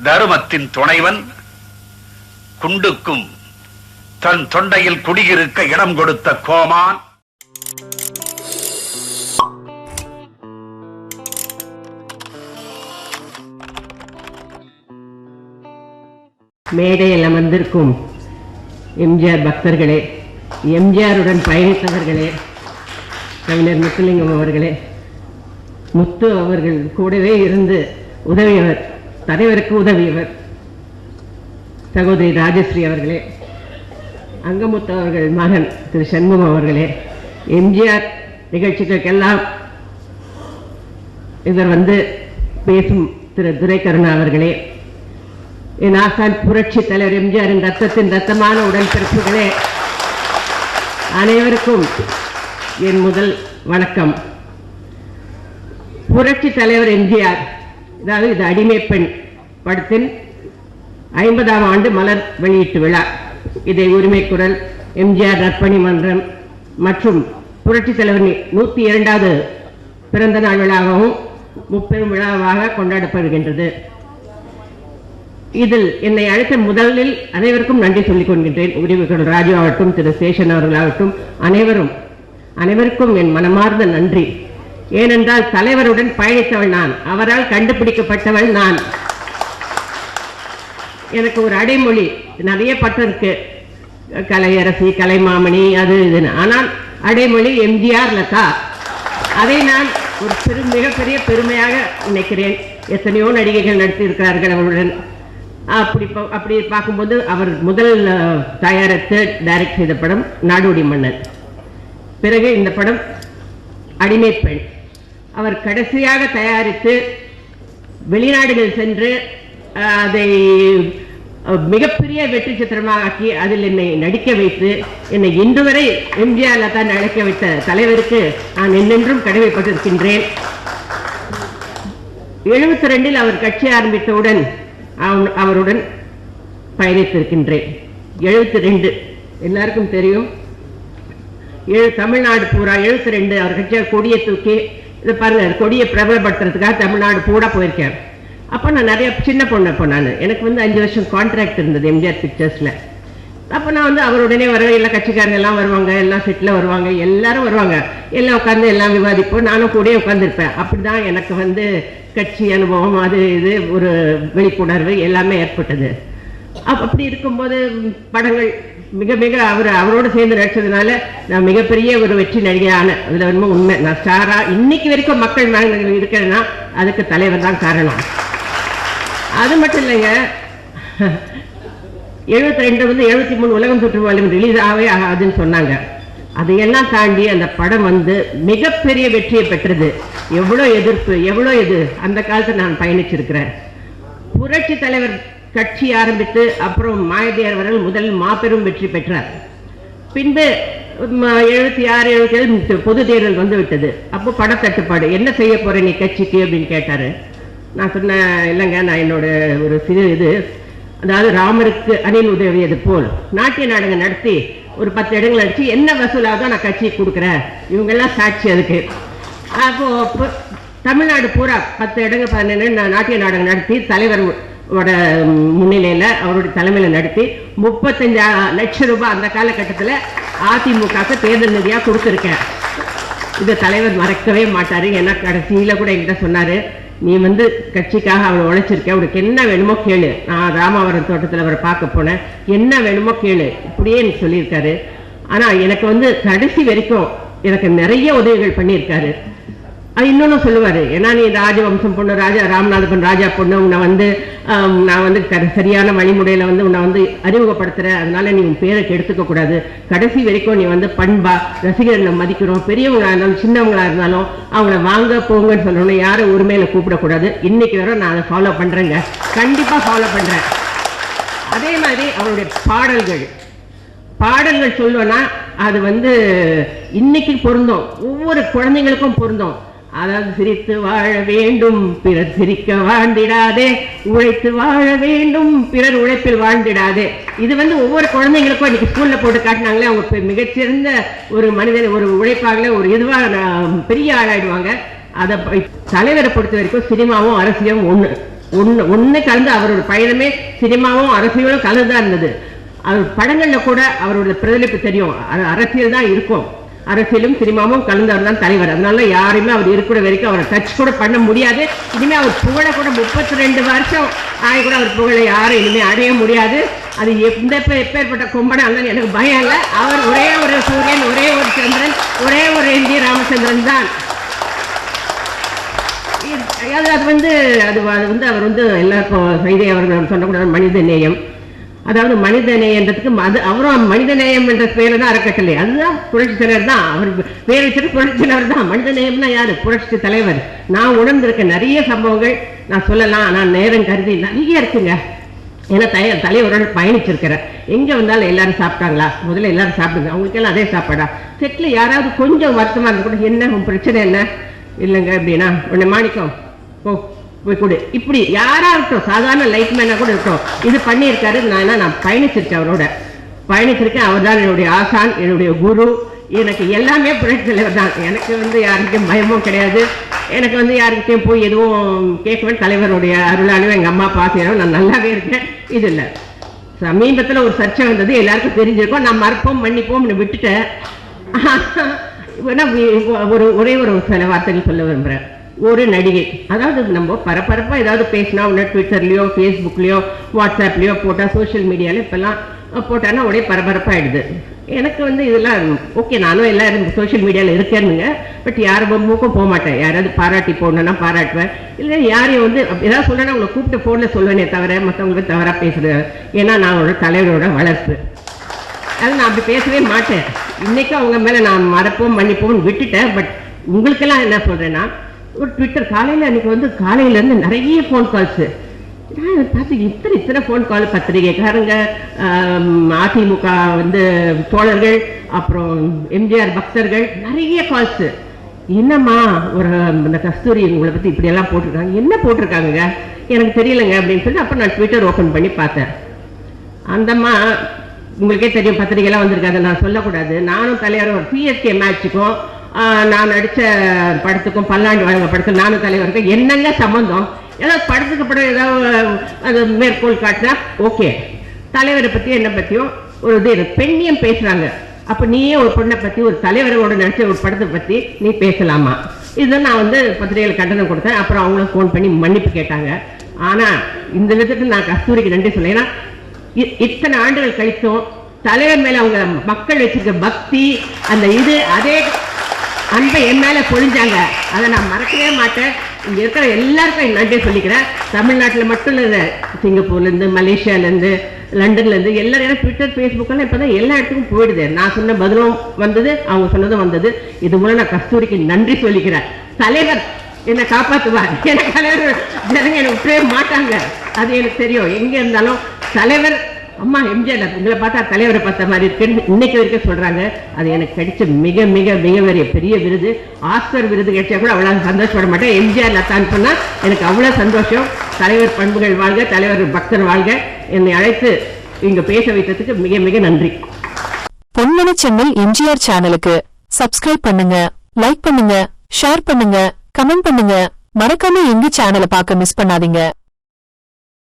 தருமத்தின் துணைவன் குண்டுக்கும் தன் தொண்டையில் குடியிருக்க இடம் கொடுத்த கோமான். மேடையில் அமர்ந்திருக்கும் எம்ஜிஆர் பக்தர்களே எம்ஜிஆருடன் பயணித்தவர்களே கவிஞர் முத்துலிங்கம் அவர்களே முத்து அவர்கள் கூடவே இருந்து உதவியவர் தலைவருக்கு உதவியவர் சகோதரி ராஜஸ்ரீ அவர்களே அங்கமுத்து அவர்கள் மகன் திரு சண்முகம் அவர்களே எம்ஜிஆர் நிகழ்ச்சிகளுக்கெல்லாம் இவர் வந்து பேசும் திரு துரைக்கருணா அவர்களே என் ஆசான் புரட்சி தலைவர் எம்ஜிஆரின் ரத்தத்தின் ரத்தமான உடன்பிறப்புகளே அனைவருக்கும் என் முதல் வணக்கம். புரட்சி தலைவர் எம்ஜிஆர் அதாவது இது அடிமை பெண் படத்தின் ஐம்பதாம் ஆண்டு மலர் வெளியீட்டு விழா. இதை உரிமை குரல் எம்ஜிஆர் நற்பணி மன்றம் மற்றும் புரட்சி தலைவர் நூற்றி இரண்டாவது பிறந்த நாள் விழாவாகவும் முப்பெரும் விழாவாக கொண்டாடப்படுகின்றது. இதில் என்னை அழைத்த முதலில் அனைவருக்கும் நன்றி சொல்லிக் கொள்கின்றேன். உரிமைகள் ராஜு ஆகட்டும் திரு சேஷன் அவர்களாகட்டும் அனைவரும் அனைவருக்கும் என் மனமார்ந்த நன்றி. ஏனென்றால் தலைவருடன் பயணித்தவள் நான். அவரால் கண்டுபிடிக்கப்பட்டவள் நான். எனக்கு ஒரு அடைமொழி நிறைய பட்டம் இருக்கு. கலையரசி கலைமாமணி அது இதுன்னு. ஆனால் அடைமொழி எம்ஜிஆர் லதா. அதை நான் ஒரு பெரு மிகப்பெரிய பெருமையாக நினைக்கிறேன். எத்தனையோ நடிகைகள் நடித்திருக்கிறார்கள் அவருடன். அப்படி அப்படி பார்க்கும்போது அவர் முதல் தயாரித்து டைரக்ட் செய்த படம் நாடோடி மன்னன். பிறகு இந்த படம் அடிமை பெண். அவர் கடைசியாக தயாரித்து வெளிநாடுகள் சென்று அதை மிகப்பெரிய வெற்றி சித்திரமாக்கி அதில் என்னை நடிக்க வைத்து என்னை இன்று வரை எம்ஜிஆரில் தான் அழைக்க வைத்த தலைவருக்கு நான் என்னென்றும் கடமைப்பட்டிருக்கின்றேன். எழுபத்தி ரெண்டில் அவர் கட்சி ஆரம்பித்தவுடன் அவன்- அவருடன் பயணித்திருக்கின்றேன். எழுபத்தி ரெண்டு எல்லாருக்கும் தெரியும். எழு தமிழ்நாடு பூரா எழுபத்தி ரெண்டு அவர் கட்சியார் கொடியை தூக்கி இதை பாருங்க கொடியை பிரபலப்படுத்துறதுக்காக தமிழ்நாடு பூரா போயிருக்கேன் அப்போ நான் நிறைய சின்ன பொண்ணு அப்போ நான். எனக்கு வந்து அஞ்சு வருஷம் கான்ட்ராக்ட் இருந்தது எம்ஜிஆர் பிக்சர்ஸில் அப்போ நான் வந்து அவருடனே வருவேன் எல்லா கட்சிக்காரங்க எல்லாம் வருவாங்க எல்லாம் செட்டில் வருவாங்க எல்லாரும் வருவாங்க. எல்லாம் உட்காந்து எல்லாம் விவாதிப்போம் நானும் கூட உட்காந்துருப்பேன் அப்படி தான் எனக்கு வந்து கட்சி அனுபவம் அது இது ஒரு விழிப்புணர்வு எல்லாமே ஏற்பட்டது. அப்படி இருக்கும்போது படங்கள் மிக மிக அவர் அவரோடு சேர்ந்து நடிச்சதுனால நான் மிகப்பெரிய ஒரு வெற்றி நடிகையான அதில் வந்து உண்மை. நான் ஸ்டாராக இன்னைக்கு வரைக்கும் மக்கள் மேலே இருக்கிறேன்னா அதுக்கு தலைவர் தான் காரணம். அது மட்டும் இல்லைங்க. எழுபத்தி ரெண்டு வந்து எழுபத்தி மூணு உலகம் சுற்றுவாலும் ரிலீஸ் ஆகவே ஆகாதுன்னு சொன்னாங்க. அதையெல்லாம் தாண்டி அந்த படம் வந்து மிகப்பெரிய வெற்றியை பெற்றது. எவ்வளோ எதிர்ப்பு எவ்வளோ இது? அந்த காலத்தில் நான் பயணிச்சிருக்கிறேன். புரட்சி தலைவர் கட்சி ஆரம்பித்து அப்புறம் மாயதியார் அவர்கள் முதல் மாபெரும் வெற்றி பெற்றார். பின்பு எழுபத்தி ஆறு எழுபத்தி ஏழு பொது தேர்தல் வந்து விட்டது அப்போ படத்தட்டுப்பாடு. என்ன செய்ய போற நீ கட்சிக்கு அப்படின்னு கேட்டாரு. நான் சொன்னேன் இல்லைங்க நான் என்னோட ஒரு சிறு இது. அதாவது ராமருக்கு அணில் உதவியது போல் நாட்டிய நாடகம் நடத்தி ஒரு பத்து இடங்கள் அடித்து என்ன வசூலாக நான் கட்சிக்கு கொடுக்குறேன். இவங்கெல்லாம் சாட்சி அதுக்கு. அப்போது தமிழ்நாடு பூரா பத்து இடங்கள் பதினெண்டு நான் நாட்டிய நாடகம் நடத்தி தலைவர் ஓட முன்னிலையில் அவருடைய தலைமையில் நடத்தி முப்பத்தஞ்சு லட்சம் ரூபாய் அந்த காலகட்டத்தில் அதிமுகவுக்கு தேர்தல் நிதியாக கொடுத்துருக்கேன். இதை தலைவர் மறக்கவே மாட்டார். ஏன்னா கடைசியில் கூட என்கிட்ட சொன்னார் நீ வந்து கட்சிக்காக அவளை உழைச்சிருக்க உனக்கு என்ன வேணுமோ கேளு. நான் ராமாவரம் தோட்டத்தில் அவரை பார்க்க போனேன். என்ன வேணுமோ கேளு. இப்படியே எனக்கு சொல்லியிருக்காரு. ஆனா எனக்கு வந்து கடைசி வரைக்கும் எனக்கு நிறைய உதவிகள் பண்ணியிருக்காரு. இன்னொன்னு சொல்லுவாரு. ஏன்னா நீ ராஜவம்சம் பொண்ணு ராஜா ராமநாதபன் ராஜா பொண்ணு உன்னை வந்து நான் வந்து சரியான வழிமுறையில வந்து உன்னை வந்து அறிமுகப்படுத்துறேன் அதனால நீ உன் பேரை கெடுத்துக்க கூடாது. கடைசி வரைக்கும் நீ வந்து பண்பா ரசிகர்களை மதிக்கிறோம். பெரியவங்களா இருந்தாலும் சின்னவங்களா இருந்தாலும் அவங்கள வாங்க போங்கன்னு சொன்னோன்னே யாரும் உரிமையில கூப்பிடக்கூடாது. இன்னைக்கு வரை நான் அதை ஃபாலோ பண்றேங்க. கண்டிப்பா ஃபாலோ பண்றேன். அதே மாதிரி அவருடைய பாடல்கள். பாடல்கள் சொல்லுவேன்னா அது வந்து இன்னைக்கு பொருந்தும். ஒவ்வொரு குழந்தைங்களுக்கும் பொருந்தும். அதாவது சிரித்து வாழ வேண்டும் பிறர் சிரிக்க வாழ்ந்திடாதே உழைத்து வாழ வேண்டும் பிறர் உழைப்பில் வாழ்ந்திடாதே இது வந்து ஒவ்வொரு குழந்தைங்களுக்கும் இன்னைக்கு ஸ்கூல்ல போட்டு காட்டினாங்களே அவங்க மிகச்சிறந்த ஒரு மனிதன் ஒரு உழைப்பாகல ஒரு இதுவாக பெரிய ஆளாயிடுவாங்க. அதை தலைவரை பொறுத்த வரைக்கும் சினிமாவும் அரசியலும் ஒண்ணு. ஒண்ணு ஒண்ணு கலந்து அவரோட பயணமே சினிமாவும் அரசியலும் கலந்துதான் இருந்தது. அவர் படங்கள்ல கூட அவரோட பிரதிபலிப்பு தெரியும். அது அரசியல் தான் இருக்கும். அரசியலும் சினிமாவும் கலந்தவர் தான் தலைவர். அதனால யாருமே அவர் இருக்கிற வரைக்கும் அவரை டச் கூட பண்ண முடியாது. இனிமே அவர் புகழை கூட முப்பத்தி ரெண்டு வருஷம் ஆகி கூட அவர் புகழை யாரும் இனிமே அடைய முடியாது. அது எந்த எப்பேற்பட்ட கொம்பனா இருந்தாலும் எனக்கு பயம் இல்லை. அவர் ஒரே ஒரு சூரியன் ஒரே ஒரு சந்திரன் ஒரே ஒரு என் ஜி ராமச்சந்திரன் தான். அது அது வந்து அது அது வந்து அவர் வந்து எல்லாருக்கும் சைதை அவர்கள் சொல்லக்கூடாது மனித நேயம் அதாவது மனித நேயன்றதுக்கு அது அவரும் மனித நேயம் என்ற பேர் தான் அறக்கட்டளை. அதுதான் புரட்சி தலைவர் தான். அவர் பேர் வச்சுட்டு புரட்சி தலைவர் தான். மனித நேயம்னா யாரு? புரட்சி தலைவர். நான் உணர்ந்திருக்க நிறைய சம்பவங்கள் நான் சொல்லலாம். நான் நேரம் கருதி நிறைய இருக்குங்க. ஏன்னா தய தலைவரோட பயணிச்சிருக்கிறேன் எங்க வந்தாலும் எல்லாரும் சாப்பிட்டாங்களா? முதல்ல எல்லாரும் சாப்பிடுங்க. அவங்களுக்கெல்லாம் அதே சாப்பாடா? செட்டில் யாராவது கொஞ்சம் வருத்தமாக இருந்தால் கூட என்ன? உன் பிரச்சனை என்ன? இல்லைங்க அப்படின்னா உன்னை மாணிக்கம் ஓ போய் கொடு. இப்படி யாரா இருக்கட்டும் சாதாரண லைட் மேனா கூட இருக்கட்டும். இது பண்ணியிருக்காரு நான் நான் பயணிச்சிருக்கேன் அவரோட. பயணிச்சிருக்கேன் அவர் தான் என்னுடைய ஆசான் என்னுடைய குரு. எனக்கு எல்லாமே புரட்சி தலைவர் தான். எனக்கு வந்து யாருக்கும் பயமும் கிடையாது. எனக்கு வந்து யாருக்கிட்டையும் போய் எதுவும் கேட்க தலைவருடைய அருளாலும் எங்கள் அம்மா அப்பா நான் நல்லாவே இருக்கேன். இது இல்லை. சமீபத்தில் ஒரு சர்ச்சை வந்தது எல்லாருக்கும் தெரிஞ்சிருக்கோம். நான் மறப்போம் மன்னிப்போம்னு விட்டுட்டேன். ஒரு ஒரே ஒரு சில வார்த்தைகள் சொல்ல விரும்புகிறேன் ஒரு நடிகை. அதாவது நம்ம பரபரப்பாக ஏதாவது பேசினா உடனே ட்விட்டர்லேயோ ஃபேஸ்புக்லேயோ வாட்ஸ்அப்லேயோ போட்டால் சோஷியல் மீடியால இப்போல்லாம் போட்டான்னா உடனே பரபரப்பாகிடுது எனக்கு வந்து இதெல்லாம் ஓகே நானும் எல்லாரும் சோஷியல் மீடியாவில் இருக்கேனுங்க பட் யார் மூக்கும் போக மாட்டேன். யாராவது பாராட்டி போடணும்னா பாராட்டுவேன். இல்லை யாரையும் வந்து ஏதாவது சொல்லணும்னா உங்களை கூப்பிட்டு ஃபோனில் சொல்லுவேனே தவிர மற்றவங்களுக்கு தவறாக பேசுகிறேன் ஏன்னா நான் ஒரு தலைவரோட வளர்ப்பு. அது நான் அப்படி பேசவே மாட்டேன். இன்றைக்கும் அவங்க மேலே நான் மறப்போம் மன்னிப்போம்னு விட்டுட்டேன். பட் உங்களுக்கெல்லாம் என்ன சொல்கிறேன்னா ஒரு ட்விட்டர் காலையில் அன்னைக்கு வந்து காலையில இருந்து நிறைய ஃபோன் கால்ஸ் நான் பார்த்து இத்தனை இத்தனை ஃபோன் கால் பத்திரிகைக்காரங்க அதிமுக வந்து தோழர்கள் அப்புறம் எம்ஜிஆர் பக்தர்கள் நிறைய கால்ஸ் என்னம்மா ஒரு இந்த கஸ்தூரி உங்களை பத்தி இப்படியெல்லாம் போட்டிருக்காங்க. என்ன போட்டிருக்காங்க எனக்கு தெரியலங்க அப்படின்னு சொல்லி அப்புறம் நான் ட்விட்டர் ஓப்பன் பண்ணி பார்த்தேன். அந்தம்மா உங்களுக்கே தெரியும் பத்திரிகைலாம் வந்திருக்காது நான் சொல்லக்கூடாது. நானும் தலைவரும் பிஎஸ்கே மேட்சுக்கும் நான் நடித்த படத்துக்கும் பல்லாண்டு வழங்க படத்துக்கும் நானும் தலைவருக்கும் என்னங்க சம்மந்தம் ஏதாவது படத்துக்கு படம் ஏதாவது அது மேற்கோள் காட்டினா ஓகே. தலைவரை பற்றி என்னை பற்றியும் ஒரு இது இருக்கு. பெண்ணியம் பேசுகிறாங்க அப்போ நீயே ஒரு பொண்ணை பற்றி ஒரு தலைவரோட நடிச்ச ஒரு படத்தை பற்றி நீ பேசலாமா? இதை நான் வந்து பத்திரிகையில் கண்டனம் கொடுத்தேன். அப்புறம் அவங்களும் ஃபோன் பண்ணி மன்னிப்பு கேட்டாங்க. ஆனால் இந்த விதத்தில் நான் கஸ்தூரிக்கு நன்றி சொல்லேன் ஏன்னா இ- இத்தனை ஆண்டுகள் கழித்தும் தலைவர் மேல அவங்க மக்கள் வச்சிருக்க பக்தி அந்த இது அதே அன்பை என் மேலே பொழிஞ்சாங்க. அதை நான் மறக்கவே மாட்டேன். இங்கே இருக்கிற எல்லாருக்கும் நன்றி சொல்லிக்கிறேன். தமிழ்நாட்டில் மட்டும் இல்லை சிங்கப்பூர்லேருந்து மலேசியாலேருந்து லண்டன்லேருந்து எல்லாரும் ஏன்னா ட்விட்டர் ஃபேஸ்புக்கெல்லாம் இப்போ தான் எல்லா இடத்துக்கும் போயிடுது. நான் சொன்ன பதிலும் வந்தது அவங்க சொன்னதும் வந்தது. இது மூலம் நான் கஸ்தூரிக்கு நன்றி சொல்லிக்கிறேன். தலைவர் என்னை காப்பாற்றுவார் எனக்கு தலைவர் ஜனங்க என்னை விட்டுவே மாட்டாங்க. அது எனக்கு தெரியும். எங்கே இருந்தாலும் தலைவர் அம்மா எம்ஜிஆர் உங்களை பார்த்தா தலைவரை பார்த்த மாதிரி இருக்குன்னு இன்னைக்கு வரைக்கும் சொல்றாங்க. அது எனக்கு கிடைச்ச மிக மிக மிக பெரிய பெரிய விருது. ஆஸ்கர் விருது கிடைச்சா கூட அவ்வளோ சந்தோஷப்பட மாட்டேன். எம்ஜிஆர் லத்தான்னு சொன்னால் எனக்கு அவ்வளோ சந்தோஷம். தலைவர் பண்புகள் வாழ்க தலைவர் பக்தர் வாழ்க. என்னை அழைத்து இங்க பேச வைத்ததுக்கு மிக மிக நன்றி. பொன்மன சென்னல் எம்ஜிஆர் சேனலுக்கு சப்ஸ்கிரைப் பண்ணுங்க லைக் பண்ணுங்க ஷேர் பண்ணுங்க கமெண்ட் பண்ணுங்க. மறக்காம எங்க சேனலை பார்க்க மிஸ் பண்ணாதீங்க.